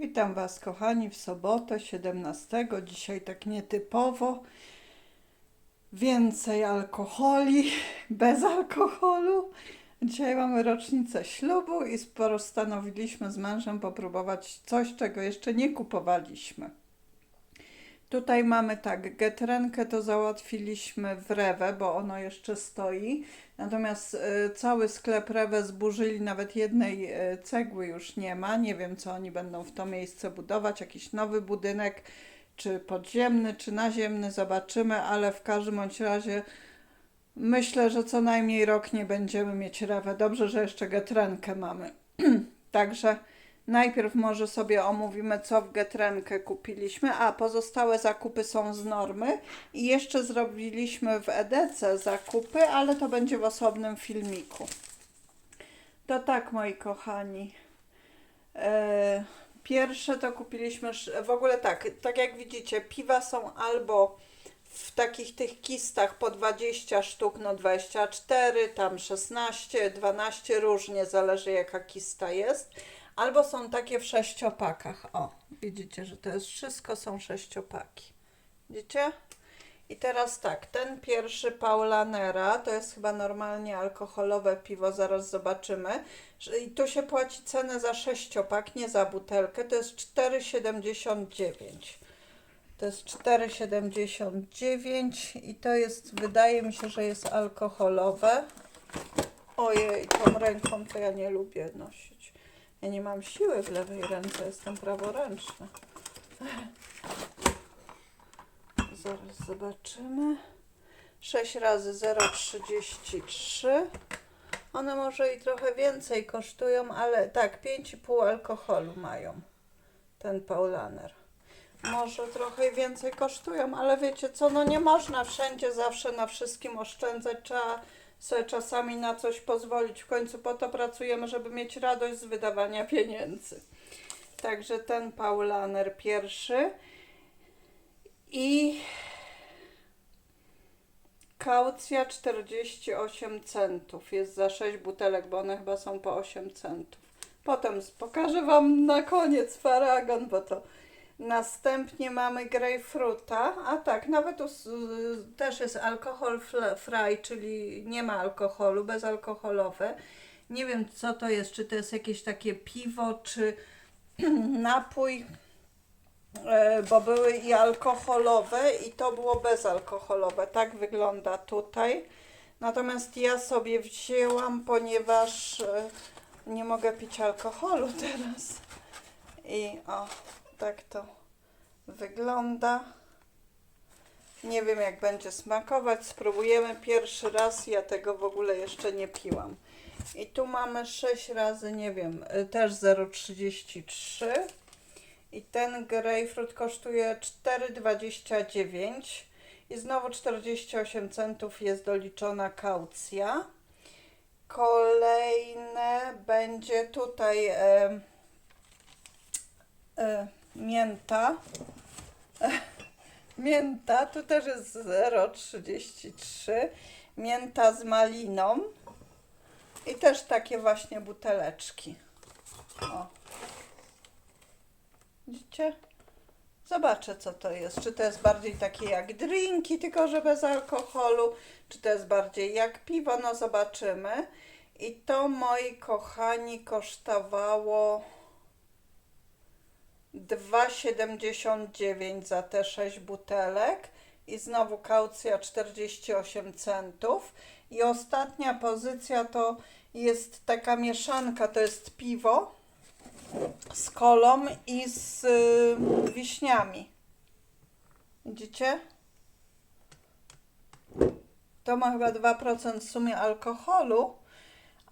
Witam Was, kochani, w sobotę 17. Dzisiaj tak nietypowo. Więcej alkoholi, bez alkoholu. Dzisiaj mamy rocznicę ślubu i postanowiliśmy z mężem popróbować coś, czego jeszcze nie kupowaliśmy. Tutaj mamy tak, getrenkę to załatwiliśmy w Rewe, bo ono jeszcze stoi. Natomiast e, cały sklep Rewe zburzyli, nawet jednej e, cegły już nie ma. Nie wiem, co oni będą w to miejsce budować, jakiś nowy budynek, czy podziemny, czy naziemny, zobaczymy, ale w każdym bądź razie myślę, że co najmniej rok nie będziemy mieć Rewę. Dobrze, że jeszcze getrenkę mamy. Także najpierw może sobie omówimy, co w getrenkę kupiliśmy, a pozostałe zakupy są z normy i jeszcze zrobiliśmy w EDC zakupy, ale to będzie w osobnym filmiku. To tak, moi kochani. E, Pierwsze to kupiliśmy, w ogóle tak, tak jak widzicie, piwa są albo w takich tych kistach po 20 sztuk, no 24, tam 16, 12, różnie, zależy jaka kista jest. Albo są takie w sześciopakach. O, widzicie, że to jest wszystko są sześciopaki. Widzicie? I teraz tak, ten pierwszy Paulanera to jest chyba normalnie alkoholowe piwo, zaraz zobaczymy. I tu się płaci cenę za sześciopak, nie za butelkę, to jest 4,79. To jest 4,79 i to jest, wydaje mi się, że jest alkoholowe. Ojej, tą ręką to ja nie lubię nosić. Ja nie mam siły w lewej ręce, jestem praworęczna. Zaraz zobaczymy. 6 razy 0,33. One może i trochę więcej kosztują, ale tak, 5,5 alkoholu mają ten Paulaner. Może trochę więcej kosztują, ale wiecie co, no nie można wszędzie zawsze na wszystkim oszczędzać, trzeba sobie czasami na coś pozwolić. W końcu po to pracujemy, żeby mieć radość z wydawania pieniędzy. Także ten Paulaner pierwszy i kaucja 48 centów. Jest za 6 butelek, bo one chyba są po 8 centów. Potem pokażę Wam na koniec paragon, bo to następnie mamy grejpfruta. A tak, nawet us- też jest alkohol free, czyli nie ma alkoholu, bezalkoholowe. Nie wiem co to jest, czy to jest jakieś takie piwo, czy napój e, bo były i alkoholowe i to było bezalkoholowe. Tak wygląda tutaj. Natomiast ja sobie wzięłam, ponieważ e, nie mogę pić alkoholu teraz. I o, tak to wygląda. Nie wiem jak będzie smakować. Spróbujemy pierwszy raz. Ja tego w ogóle jeszcze nie piłam. I tu mamy 6 razy, nie wiem, y, też 0,33. I ten grejpfrut kosztuje 4,29 i znowu 48 centów jest doliczona kaucja. Kolejne będzie tutaj e, mięta. mięta, tu też jest 0,33. Mięta z maliną. I też takie właśnie buteleczki. O. Widzicie? Zobaczę, co to jest. Czy to jest bardziej takie jak drinki, tylko że bez alkoholu, czy to jest bardziej jak piwo, no zobaczymy. I to, moi kochani, kosztowało 2,79 za te 6 butelek. I znowu kaucja 48 centów. I ostatnia pozycja to jest taka mieszanka, to jest piwo z kolą i z y, wiśniami. Widzicie? To ma chyba 2% w sumie alkoholu,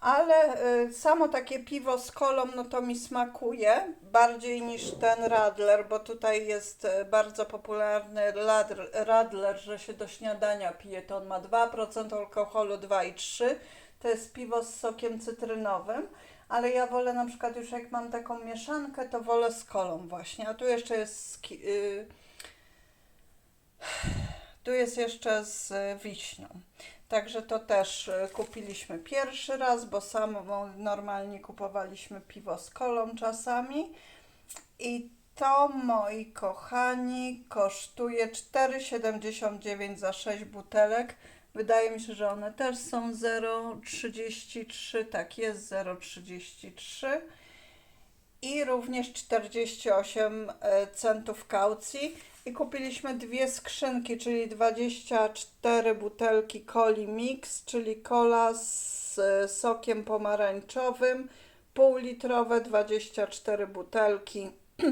ale y, samo takie piwo z kolą, no to mi smakuje bardziej niż ten Radler, bo tutaj jest y, bardzo popularny Radler, że się do śniadania pije. To on ma 2% alkoholu, 2,3. To jest piwo z sokiem cytrynowym ale ja wolę na przykład już jak mam taką mieszankę, to wolę z kolą właśnie, a tu jeszcze jest z ki- y, tu jest jeszcze z wiśnią. Także to też y, kupiliśmy pierwszy raz, bo samo normalnie kupowaliśmy piwo z kolą czasami. I I to, moi kochani, kosztuje 4,79 za 6 butelek. Wydaje mi się, że one też są 0,33. Tak jest, 0,33. I również 48 e, centów kaucji. I kupiliśmy dwie skrzynki, czyli 24 butelki coli mix, czyli cola z sokiem pomarańczowym, półlitrowe 24 butelki,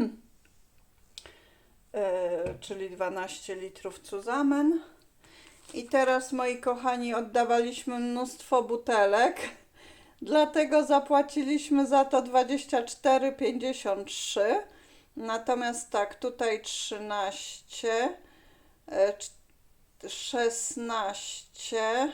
e, czyli 12 litrów cuzamen. I teraz, moi kochani, oddawaliśmy mnóstwo butelek, dlatego zapłaciliśmy za to 24,53. Natomiast tak, tutaj 13, e, cz- 16,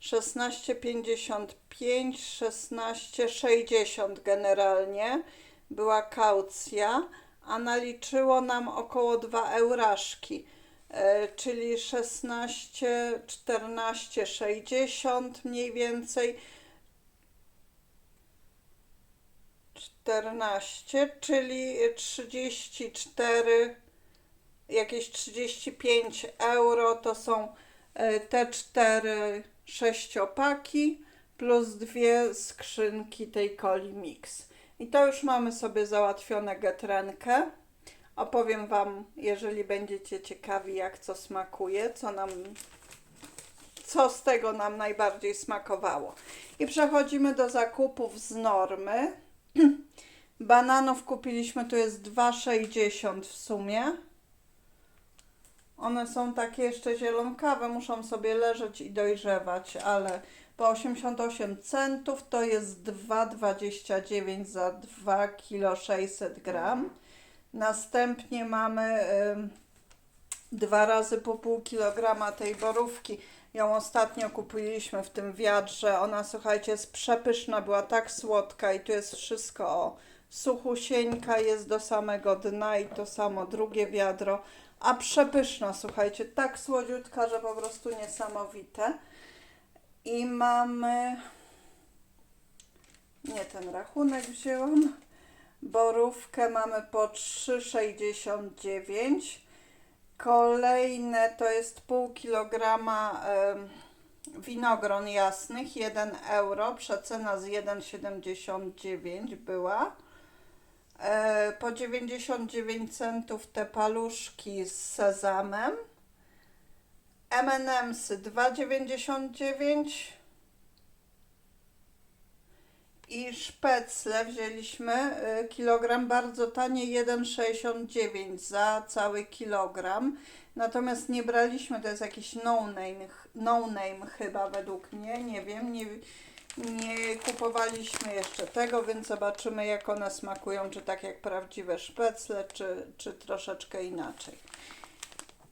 16,55, 16,60 generalnie była kaucja, a naliczyło nam około 2 euraszki, e, czyli 16, 14, 60 mniej więcej. 14, czyli 34, jakieś 35 euro to są e, te cztery sześciopaki plus dwie skrzynki tej coli mix. I to już mamy sobie załatwione getrenkę. Opowiem Wam, jeżeli będziecie ciekawi, jak co smakuje, co nam, co z tego nam najbardziej smakowało. I przechodzimy do zakupów z normy. Bananów kupiliśmy, tu jest 2,60 w sumie. One są takie jeszcze zielonkawe, muszą sobie leżeć i dojrzewać, ale po 88 centów to jest 2,29 za 2 kg 600 gram. Następnie mamy ym, dwa razy po pół kilograma tej borówki. Ją ostatnio kupiliśmy w tym wiadrze. Ona, słuchajcie, jest przepyszna, była tak słodka i tu jest wszystko o suchusieńka, jest do samego dna i to samo drugie wiadro. A przepyszna, słuchajcie, tak słodziutka, że po prostu niesamowite. I mamy... Nie ten rachunek wzięłam. Borówkę mamy po 3,69. Kolejne to jest pół kilograma winogron jasnych, 1 euro, przecena z 1,79 była. E, po 99 centów te paluszki z sezamem. M&M'sy 2,99 i szpecle wzięliśmy y, kilogram bardzo tanie 1,69 za cały kilogram. Natomiast nie braliśmy, to jest jakiś no-name, no-name chyba według mnie, nie wiem, nie, nie kupowaliśmy jeszcze tego, więc zobaczymy jak one smakują, czy tak jak prawdziwe szpecle, czy, czy troszeczkę inaczej.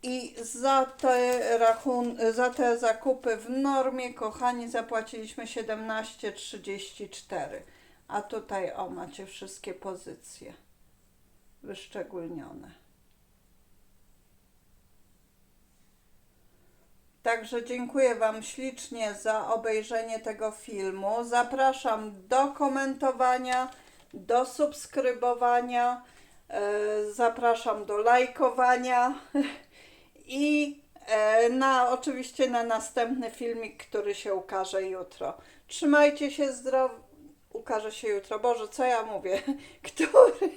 I za te, rachun- za te zakupy w normie, kochani, zapłaciliśmy 17,34. A tutaj o, macie wszystkie pozycje wyszczególnione. Także dziękuję Wam ślicznie za obejrzenie tego filmu. Zapraszam do komentowania, do subskrybowania, e, zapraszam do lajkowania i e, na oczywiście na następny filmik, który się ukaże jutro. Trzymajcie się zdrowo. Ukaże się jutro. Boże, co ja mówię? Który?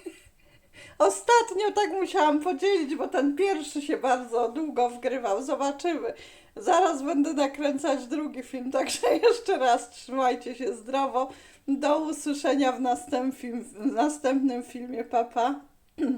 Ostatnio tak musiałam podzielić, bo ten pierwszy się bardzo długo wgrywał. Zobaczymy. Zaraz będę nakręcać drugi film, także jeszcze raz trzymajcie się zdrowo. Do usłyszenia w następnym, w następnym filmie. Papa. Pa.